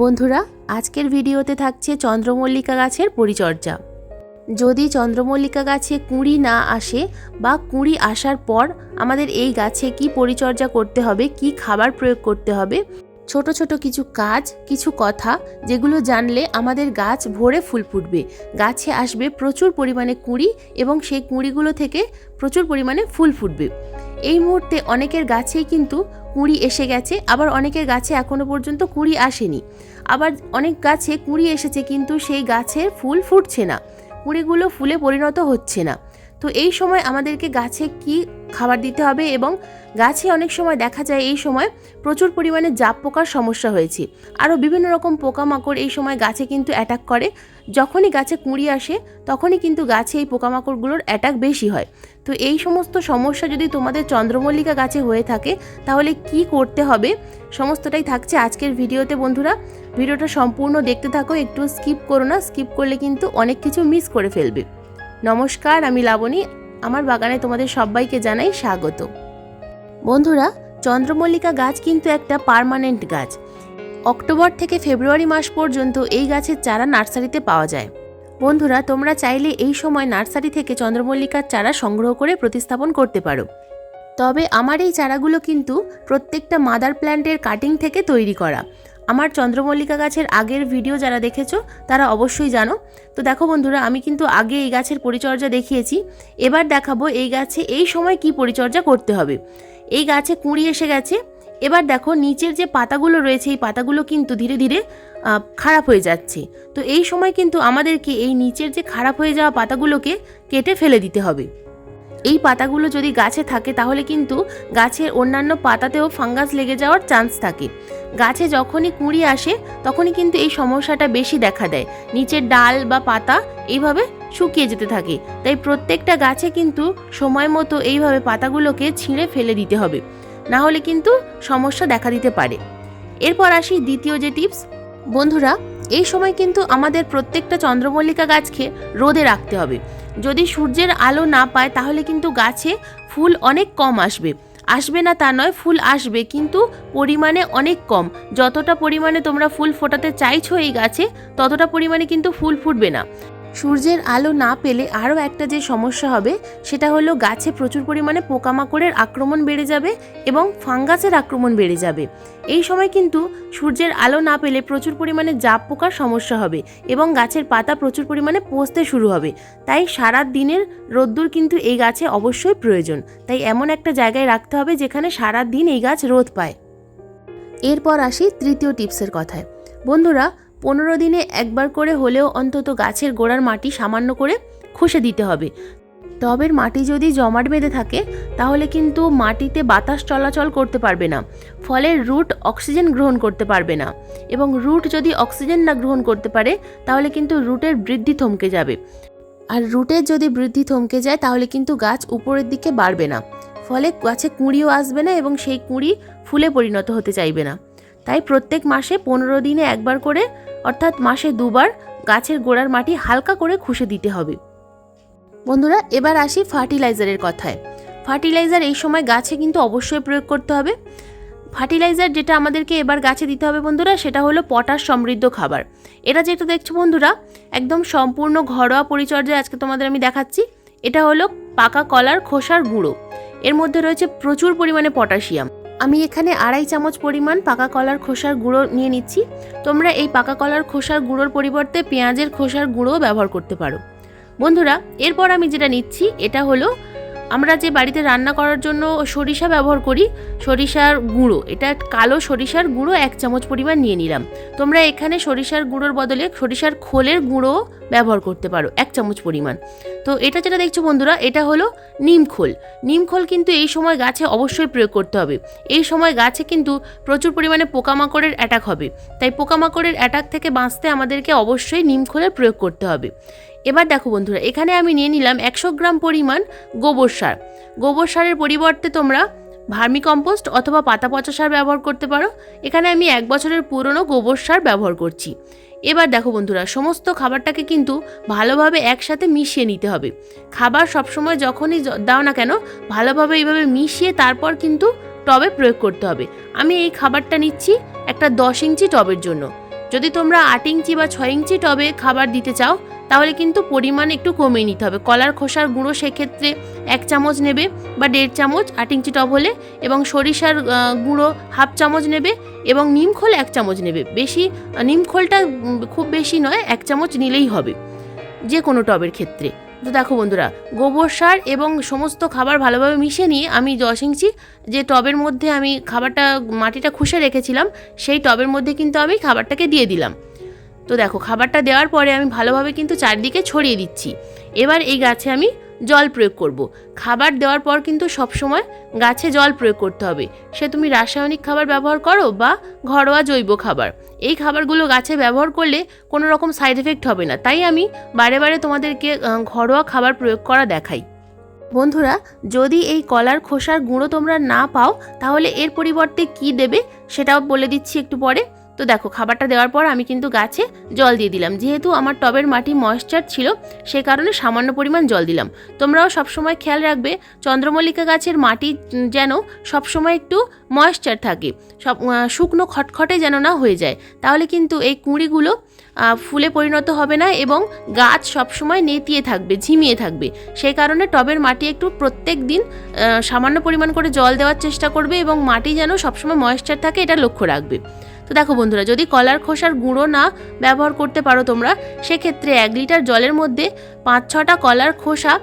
বন্ধুরা, আজকের ভিডিওতে থাকছে চন্দ্রমল্লিকা গাছের পরিচর্যা। যদি চন্দ্রমল্লিকা গাছে কুঁড়ি না আসে বা কুঁড়ি আসার পর আমাদের এই গাছে কি পরিচর্যা করতে হবে, কি খাবার প্রয়োগ করতে হবে ছোট ছোট কিছু কাজ, কিছু কথা, যেগুলো জানলে আমাদের গাছ ভরে ফুল ফুটবে। গাছে আসবে প্রচুর পরিমাণে কুঁড়ি এবং সেই কুঁড়িগুলো থেকে প্রচুর পরিমাণে ফুল ফুটবে। এই মুহূর্তে অনেকের গাছেই কিন্তু কুঁড়ি এসে গেছে, আবার অনেকের গাছে এখনও পর্যন্ত কুঁড়ি আসেনি। আবার অনেক গাছে কুঁড়ি এসেছে, কিন্তু সেই গাছের ফুল ফুটছে না। কুঁড়িগুলো ফুলে পরিণত হচ্ছে না। তো এই সময় আমাদেরকে গাছে কি খাবার দিতে হবে এবং গাছে অনেক সময় দেখা যায় এই সময় প্রচুর পরিমাণে জাপ পোকার সমস্যা হয়েছে। আরও বিভিন্ন রকম পোকামাকড় এই সময় গাছে কিন্তু অ্যাটাক করে। যখনই গাছে কুঁড়ি আসে, তখনই কিন্তু গাছে এই পোকামাকড়গুলোর অ্যাটাক বেশি হয়। তো এই সমস্ত সমস্যা যদি তোমাদের চন্দ্রমল্লিকা গাছে হয়ে থাকে, তাহলে কি করতে হবে? সমস্তটাই থাকছে আজকের ভিডিওতে বন্ধুরা। ভিডিওটা সম্পূর্ণ দেখতে থাকো, একটু স্কিপ করো না। স্কিপ করলে কিন্তু অনেক কিছু মিস করে ফেলবে। নমস্কার, আমি লাবণী। আমার বাগানে তোমাদের সবাইকে জানাই স্বাগত। বন্ধুরা, চন্দ্রমল্লিকা গাছ কিন্তু একটা পার্মানেন্ট গাছ। অক্টোবর থেকে ফেব্রুয়ারি মাস পর্যন্ত এই গাছের চারা নার্সারিতে পাওয়া যায়। বন্ধুরা, তোমরা চাইলে এই সময় নার্সারি থেকে চন্দ্রমল্লিকার চারা সংগ্রহ করে প্রতিস্থাপন করতে পারো। তবে আমার এই চারাগুলো কিন্তু প্রত্যেকটা মাদার প্ল্যান্টের কাটিং থেকে তৈরি করা। আমার চন্দ্রমল্লিকা গাছের আগের ভিডিও যারা দেখেছ, তারা অবশ্যই জানো। তো দেখো বন্ধুরা, আমি কিন্তু আগে এই গাছের পরিচর্যা দেখিয়েছি। এবার দেখাবো এই গাছে এই সময় কি পরিচর্যা করতে হবে। এই গাছে কুঁড়ি এসে গেছে। এবার দেখো নিচের যে পাতাগুলো রয়েছে, এই পাতাগুলো কিন্তু ধীরে ধীরে খারাপ হয়ে যাচ্ছে। তো এই সময় কিন্তু আমাদেরকে এই নিচের যে খারাপ হয়ে যাওয়া পাতাগুলোকে কেটে ফেলে দিতে হবে। এই পাতাগুলো যদি গাছে থাকে, তাহলে কিন্তু গাছের অন্যান্য পাতাতেও ফাঙ্গাস লেগে যাওয়ার চান্স থাকে। গাছে যখনই কুঁড়ি আসে, তখনই কিন্তু এই সমস্যাটা বেশি দেখা দেয়। নিচের ডাল বা পাতা এইভাবে শুকিয়ে যেতে থাকে। তাই প্রত্যেকটা গাছে কিন্তু সময় মতো এইভাবে পাতাগুলোকে ছিঁড়ে ফেলে দিতে হবে। না হলে কিন্তু সমস্যা দেখা দিতে পারে। এরপর আসি দ্বিতীয় যে টিপস। বন্ধুরা, এই সময় কিন্তু আমাদের প্রত্যেকটা চন্দ্রমল্লিকা গাছকে রোদে রাখতে হবে। যদি সূর্যের আলো না পায়, তাহলে কিন্তু গাছে ফুল অনেক কম আসবে। আসবে না তা নয়, ফুল আসবে, কিন্তু পরিমাণে অনেক কম। যতটা পরিমাণে তোমরা ফুল ফোটাতে চাইছো এই গাছে, ততটা পরিমাণে কিন্তু ফুল ফুটবে না। সূর্যের আলো না পেলে আরও একটা যে সমস্যা হবে, সেটা হলো গাছে প্রচুর পরিমাণে পোকামাকড়ের আক্রমণ বেড়ে যাবে এবং ফাঙ্গাসের আক্রমণ বেড়ে যাবে। এই সময় কিন্তু সূর্যের আলো না পেলে প্রচুর পরিমাণে জাপ পোকার সমস্যা হবে এবং গাছের পাতা প্রচুর পরিমাণে পচতে শুরু হবে। তাই সারা দিনের রোদ্দুর কিন্তু এই গাছে অবশ্যই প্রয়োজন। তাই এমন একটা জায়গায় রাখতে হবে যেখানে সারা দিন এই গাছ রোদ পায়। এরপর আসি তৃতীয় টিপসের কথায়। বন্ধুরা পনেরো দিনে একবার করে হলেও অন্তত গাছের গোড়ার মাটি সামান্য করে খসে দিতে হবে। টবের মাটি যদি জমাট বেঁধে থাকে, তাহলে কিন্তু মাটিতে বাতাস চলাচল করতে পারবে না, ফলে রুট অক্সিজেন গ্রহণ করতে পারবে না। এবং রুট যদি অক্সিজেন না গ্রহণ করতে পারে, তাহলে কিন্তু রুটের বৃদ্ধি থমকে যাবে। আর রুটের যদি বৃদ্ধি থমকে যায়, তাহলে কিন্তু গাছ উপরের দিকে বাড়বে না, ফলে গাছে কুঁড়িও আসবে না এবং সেই কুঁড়ি ফুলে পরিণত হতে চাইবে না। তাই প্রত্যেক মাসে পনেরো দিনে একবার করে অর্থাৎ মাসে দুবার গাছের গোড়ার মাটি হালকা করে খুশে দিতে হবে। বন্ধুরা, এবার আসি ফার্টিলাইজারের কথায়। ফার্টিলাইজার এই সময় গাছে কিন্তু অবশ্যই প্রয়োগ করতে হবে। ফার্টিলাইজার যেটা আমাদেরকে এবার গাছে দিতে হবে বন্ধুরা, সেটা হলো পটাশ সমৃদ্ধ খাবার। এটা যেটা দেখছ বন্ধুরা, একদম সম্পূর্ণ ঘরোয়া পরিচর্যায় আজকে তোমাদের আমি দেখাচ্ছি। এটা হলো পাকা কলার খোসার গুঁড়ো। এর মধ্যে রয়েছে প্রচুর পরিমাণে পটাশিয়াম। আমি এখানে আড়াই চামচ পরিমাণ পাকা কলার খোসার গুঁড়ো নিয়ে নিচ্ছি। তোমরা এই পাকা কলার খোসার গুঁড়োর পরিবর্তে পেঁয়াজের খোসার গুঁড়োও ব্যবহার করতে পারো। বন্ধুরা, এরপর আমি যেটা নিচ্ছি, এটা হলো আমরা যে বাড়িতে রান্না করার জন্য সরিষা ব্যবহার করি, সরিষার গুঁড়ো, এটা কালো সরিষার গুঁড়ো এক চামচ পরিমাণ নিয়ে নিলাম। তোমরা এখানে সরিষার গুঁড়োর বদলে সরিষার খোলের গুঁড়ো ব্যবহার করতে পারো, এক চামচ পরিমাণ। তো এটা যেটা দেখছ বন্ধুরা, এটা হলো নিম খোল। নিম খোল কিন্তু এই সময় গাছে অবশ্যই প্রয়োগ করতে হবে। এই সময় গাছে কিন্তু প্রচুর পরিমাণে পোকামাকড়ের অ্যাটাক হবে। তাই পোকামাকড়ের অ্যাটাক থেকে বাঁচতে আমাদেরকে অবশ্যই নিম খোলের প্রয়োগ করতে হবে। এবার দেখো বন্ধুরা, এখানে আমি নিয়ে নিলাম একশো গ্রাম পরিমাণ গোবর সার। গোবর সারের পরিবর্তে তোমরা ভার্মি কম্পোস্ট অথবা পাতা পচা সার ব্যবহার করতে পারো। এখানে আমি এক বছরের পুরনো গোবর সার ব্যবহার করছি। এবার দেখো বন্ধুরা, সমস্ত খাবারটাকে কিন্তু ভালোভাবে একসাথে মিশিয়ে নিতে হবে। খাবার সবসময় যখনই দাও না কেন, ভালোভাবে এইভাবে মিশিয়ে তারপর কিন্তু টবে প্রয়োগ করতে হবে। আমি এই খাবারটা নিচ্ছি একটা দশ ইঞ্চি টবের জন্য। যদি তোমরা আট ইঞ্চি বা ছয় ইঞ্চি টবে খাবার দিতে চাও তাহলে কিন্তু পরিমাণ একটু কমিয়ে নিতে হবে। কলার খোসার গুঁড়ো সেক্ষেত্রে এক চামচ নেবে বা দেড় চামচ, আট ইঞ্চি টব হলে, এবং সরিষার গুঁড়ো হাফ চামচ নেবে, এবং নিমখোল এক চামচ নেবে। বেশি নিমখোলটা খুব বেশি নয়, এক চামচ নিলেই হবে যে কোনো টবের ক্ষেত্রে। তো দেখো বন্ধুরা, গোবর সার এবং সমস্ত খাবার ভালোভাবে মিশিয়ে নিয়ে আমি দশ ইঞ্চি যে টবের মধ্যে আমি খাবারটা, মাটিটা খুশে রেখেছিলাম, সেই টবের মধ্যে কিন্তু আমি খাবারটাকে দিয়ে দিলাম। তো দেখো, খাবারটা দেওয়ার পরে আমি ভালোভাবে কিন্তু চারদিকে ছড়িয়ে দিচ্ছি। এবার এই গাছে আমি জল প্রয়োগ করব। খাবার দেওয়ার পর কিন্তু সবসময় গাছে জল প্রয়োগ করতে হবে। সে তুমি রাসায়নিক খাবার ব্যবহার করো বা ঘরোয়া জৈব খাবার। এই খাবারগুলো গাছে ব্যবহার করলে কোনো রকম সাইড এফেক্ট হবে না। তাই আমি বারে বারে তোমাদেরকে ঘরোয়া খাবার প্রয়োগ করা দেখাই। বন্ধুরা, যদি এই কলার খোসার গুঁড়ো তোমরা না পাও, তাহলে এর পরিবর্তে কি দেবে সেটাও বলে দিচ্ছি একটু পরে। তো দেখো, খাবারটা দেওয়ার পর আমি কিন্তু গাছে জল দিয়ে দিলাম। যেহেতু আমার টবের মাটি ময়েশ্চার ছিল, সে কারণে সামান্য পরিমাণ জল দিলাম। তোমরাও সবসময় খেয়াল রাখবে, চন্দ্রমল্লিকা গাছের মাটি যেন সবসময় একটু ময়েশ্চার থাকে। সব শুকনো খটখটে যেন না হয়ে যায়। তাহলে কিন্তু এই কুঁড়িগুলো ফুলে পরিণত হবে না এবং গাছ সবসময় নেতিয়ে থাকবে, ঝিমিয়ে থাকবে। সেই কারণে টবের মাটি একটু প্রত্যেক দিন সামান্য পরিমাণ করে জল দেওয়ার চেষ্টা করবে এবং মাটি যেন সবসময় ময়েশ্চার থাকে, এটা লক্ষ্য রাখবে। তো দেখো বন্ধুরা, যদি কলার খোসার গুঁড়ো না ব্যবহার করতে পারো তোমরা, সেক্ষেত্রে এক লিটার জলের মধ্যে পাঁচ ছটা কলার খোসা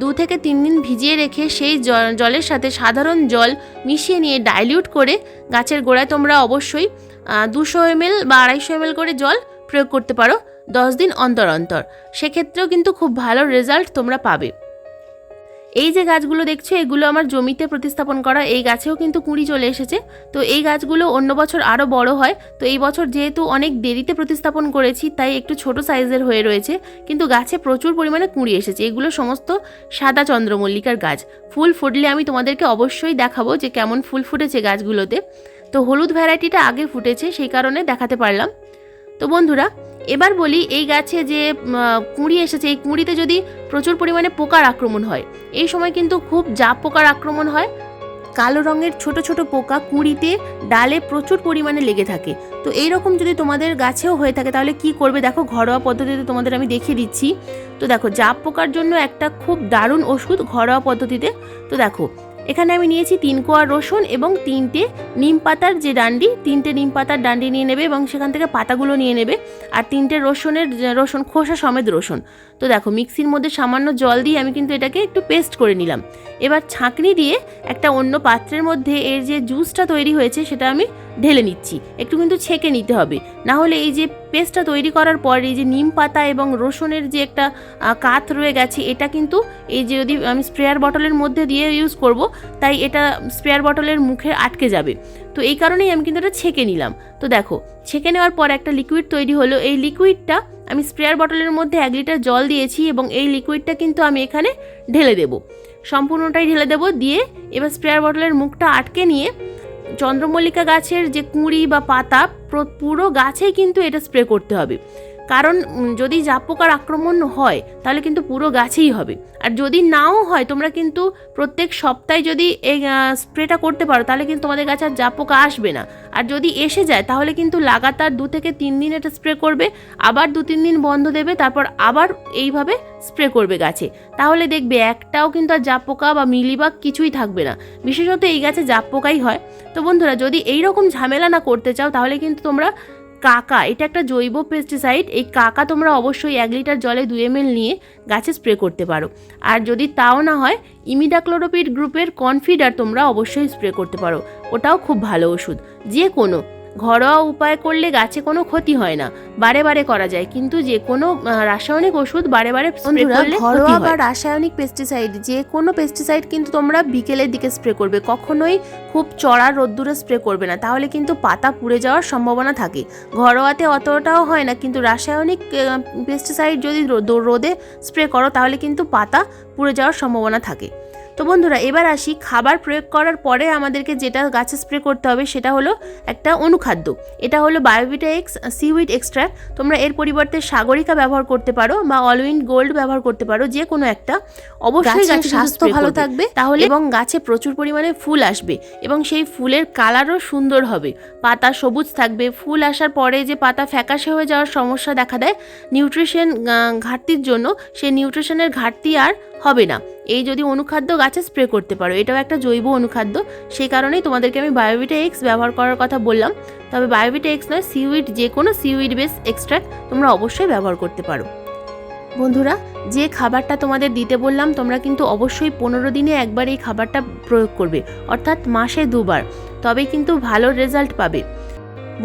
দু থেকে তিন দিন ভিজিয়ে রেখে সেই জলের সাথে সাধারণ জল মিশিয়ে নিয়ে ডাইলিউট করে গাছের গোড়ায় তোমরা অবশ্যই দুশো এমএল বা আড়াইশো এমএল করে জল প্রয়োগ করতে পারো দশ দিন অন্তর অন্তর। সেক্ষেত্রেও কিন্তু খুব ভালো রেজাল্ট তোমরা পাবে। এই যে গাছগুলো দেখছ, এগুলো আমার জমিতে প্রতিস্থাপন করা, এই গাছেও কিন্তু কুঁড়ি চলে এসেছে। তো এই গাছগুলো অন্য বছর আরও বড় হয়। তো এই বছর যেহেতু অনেক দেরিতে প্রতিস্থাপন করেছি, তাই একটু ছোট সাইজের হয়ে রয়েছে। কিন্তু গাছে প্রচুর পরিমাণে কুঁড়ি এসেছে। এগুলো সমস্ত সাদা চন্দ্রমল্লিকার গাছ। ফুল ফুটলে আমি তোমাদেরকে অবশ্যই দেখাবো যে কেমন ফুল ফুটেছে গাছগুলোতে। তো হলুদ ভ্যারাইটিটা আগে ফুটেছে, সেই কারণে দেখাতে পারলাম। তো বন্ধুরা, এবার বলি, এই গাছে যে কুঁড়ি এসেছে, এই কুঁড়িতে যদি প্রচুর পরিমাণে পোকার আক্রমণ হয়। এই সময় কিন্তু খুব জাপ পোকার আক্রমণ হয়। কালো রঙের ছোট ছোট পোকা কুঁড়িতে, ডালে প্রচুর পরিমাণে লেগে থাকে। তো এই রকম যদি তোমাদের গাছেও হয়ে থাকে, তাহলে কি করবে? দেখো, ঘরোয়া পদ্ধতিতে তোমাদের আমি দেখিয়ে দিচ্ছি। তো দেখো, জাপ পোকার জন্য একটা খুব দারুণ ওষুধ ঘরোয়া পদ্ধতিতে। তো দেখো এখানে আমি নিয়েছি তিন কোয়া রসুন এবং তিনটে নিম পাতার যে ডান্ডি, তিনটে নিম পাতার ডান্ডি নিয়ে নেবে এবং সেখান থেকে পাতাগুলো নিয়ে নেবে। আর তিনটে রসুনের, রসুন খোসা সমেত রসুন। তো দেখো, মিক্সির মধ্যে সামান্য জল দিয়ে আমি কিন্তু এটাকে একটু পেস্ট করে নিলাম। এবার ছাঁকনি দিয়ে একটা অন্য পাত্রের মধ্যে এর যে জুসটা তৈরি হয়েছে সেটা আমি ঢেলে নিচ্ছি। একটু কিন্তু ছেঁকে নিতে হবে। না হলে এই যে পেস্টটা তৈরি করার পর এই যে নিম পাতা এবং রসুনের যে একটা কাত রয়ে গেছে, এটা কিন্তু এই যে যদি আমি স্প্রেয়ার বটলের মধ্যে দিয়ে ইউজ করব, তাই এটা স্প্রেয়ার বটলের মুখে আটকে যাবে। তো এই কারণেই আমি কিন্তু এটা ছেঁকে নিলাম। তো দেখো, ছেঁকে নেওয়ার পর একটা লিকুইড তৈরি হলো। এই লিকুইডটা আমি স্প্রেয়ার বটলের মধ্যে এক লিটার জল দিয়েছি এবং এই লিকুইডটা কিন্তু আমি এখানে ঢেলে দেব। সম্পূর্ণটাই ঢেলে দেব, দিয়ে এবার স্প্রেয়ার বটলের মুখটা আটকে নিয়ে চন্দ্রমল্লিকা গাছের যে কুঁড়ি বা পাতা পুরো গাছেই কিন্তু এটা স্প্রে করতে হবে। কারণ যদি জাপ পোকার আক্রমণ হয়, তাহলে কিন্তু পুরো গাছেই হবে। আর যদি নাও হয়, তোমরা কিন্তু প্রত্যেক সপ্তাহে যদি এই স্প্রেটা করতে পারো, তাহলে কিন্তু তোমাদের গাছে আর জাপ পোকা আসবে না। আর যদি এসে যায়, তাহলে কিন্তু লাগাতার দু থেকে তিন দিন এটা স্প্রে করবে, আবার দু তিন দিন বন্ধ দেবে, তারপর আবার এইভাবে স্প্রে করবে গাছে। তাহলে দেখবে একটাও কিন্তু আর জাপ পোকা বা মিলিবাগ কিছুই থাকবে না। বিশেষত এই গাছে জাপ পোকাই হয়। তো বন্ধুরা, যদি এই রকম ঝামেলা না করতে চাও, তাহলে কিন্তু তোমরা কাকা, এটা একটা জৈব পেস্টিসাইড এই কাকা তোমরা অবশ্যই এক লিটার জলে দু এম নিয়ে গাছে স্প্রে করতে পারো। আর যদি তাও না হয় ইমিডাক্লোরোপিড গ্রুপের কনফিডার তোমরা অবশ্যই স্প্রে করতে পারো। ওটাও খুব ভালো ওষুধ যে কোনো ঘরোয়া উপায় করলে গাছে কোনো ক্ষতি হয় না। বারে বারে করা যায় কিন্তু যে কোনো রাসায়নিক ওষুধ বারে বারে ঘরোয়া বা রাসায়নিক পেস্টিসাইড যে কোনো পেস্টিসাইড কিন্তু তোমরা বিকেলের দিকে স্প্রে করবে। কখনোই খুব চড়া রোদ্দুরে স্প্রে করবে না। তাহলে কিন্তু পাতা পুড়ে যাওয়ার সম্ভাবনা থাকে। ঘরোয়াতে অতটাও হয় না কিন্তু রাসায়নিক পেস্টিসাইড যদি রোদ- রোদে স্প্রে করো তাহলে কিন্তু পাতা পুড়ে যাওয়ার সম্ভাবনা থাকে। তো বন্ধুরা এবার আসি খাবার প্রয়োগ করার পরে আমাদেরকে যেটা গাছে স্প্রে করতে হবে সেটা হলো একটা অনুখাদ্য। এটা হলো বায়োভিটা এক্স সিউইড এক্সট্রা তোমরা এর পরিবর্তে সাগরিকা ব্যবহার করতে পারো বা অলউইন গোল্ড ব্যবহার করতে পারো যে কোনো একটা। অবশ্যই গাছের স্বাস্থ্য ভালো থাকবে তাহলে এবং গাছে প্রচুর পরিমাণে ফুল আসবে এবং সেই ফুলের কালারও সুন্দর হবে। পাতা সবুজ থাকবে। ফুল আসার পরে যে পাতা ফ্যাকাশে হয়ে যাওয়ার সমস্যা দেখা দেয় নিউট্রিশন ঘাটতির জন্য সেই নিউট্রিশনের ঘাটতি আর হবে না। এই যদি অনুখাদ্য গাছে স্প্রে করতে পারো, এটাও একটা জৈব অনুখাদ্য, সেই কারণেই তোমাদেরকে আমি বায়োভিটা এক্স ব্যবহার করার কথা বললাম। তবে বায়োভিটা এক্স নয় সিউইড যে কোনো সিউইড বেস এক্সট্রাক্ট তোমরা অবশ্যই ব্যবহার করতে পারো। বন্ধুরা, যে খাবারটা তোমাদের দিতে বললাম, তোমরা কিন্তু অবশ্যই পনেরো দিনে একবার এই খাবারটা প্রয়োগ করবে, অর্থাৎ মাসে দুবার। তবে কিন্তু ভালো রেজাল্ট পাবে।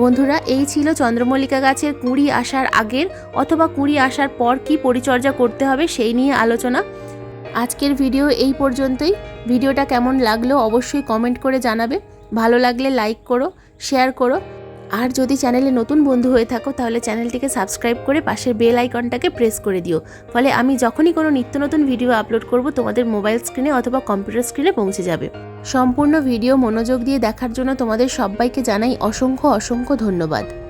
বন্ধুরা, এই ছিল চন্দ্রমল্লিকা গাছের কুঁড়ি আসার আগের, অথবা কুঁড়ি আসার পর কি পরিচর্যা করতে হবে সেই নিয়ে আলোচনা। আজকের ভিডিও এই পর্যন্তই। ভিডিওটা কেমন লাগল অবশ্যই কমেন্ট করে জানাবে। ভালো লাগলে লাইক করো শেয়ার করো। আর যদি চ্যানেলে নতুন বন্ধু হয়ে থাকো, তাহলে চ্যানেলটিকে সাবস্ক্রাইব করে পাশের বেল আইকনটাকে প্রেস করে দিও। ফলে আমি যখনই কোনো নিত্য নতুন ভিডিও আপলোড করব, তোমাদের মোবাইল স্ক্রিনে অথবা কম্পিউটার স্ক্রিনে পৌঁছে যাবে। সম্পূর্ণ ভিডিও মনোযোগ দিয়ে দেখার জন্য তোমাদের সবাইকে জানাই অসংখ্য অসংখ্য ধন্যবাদ।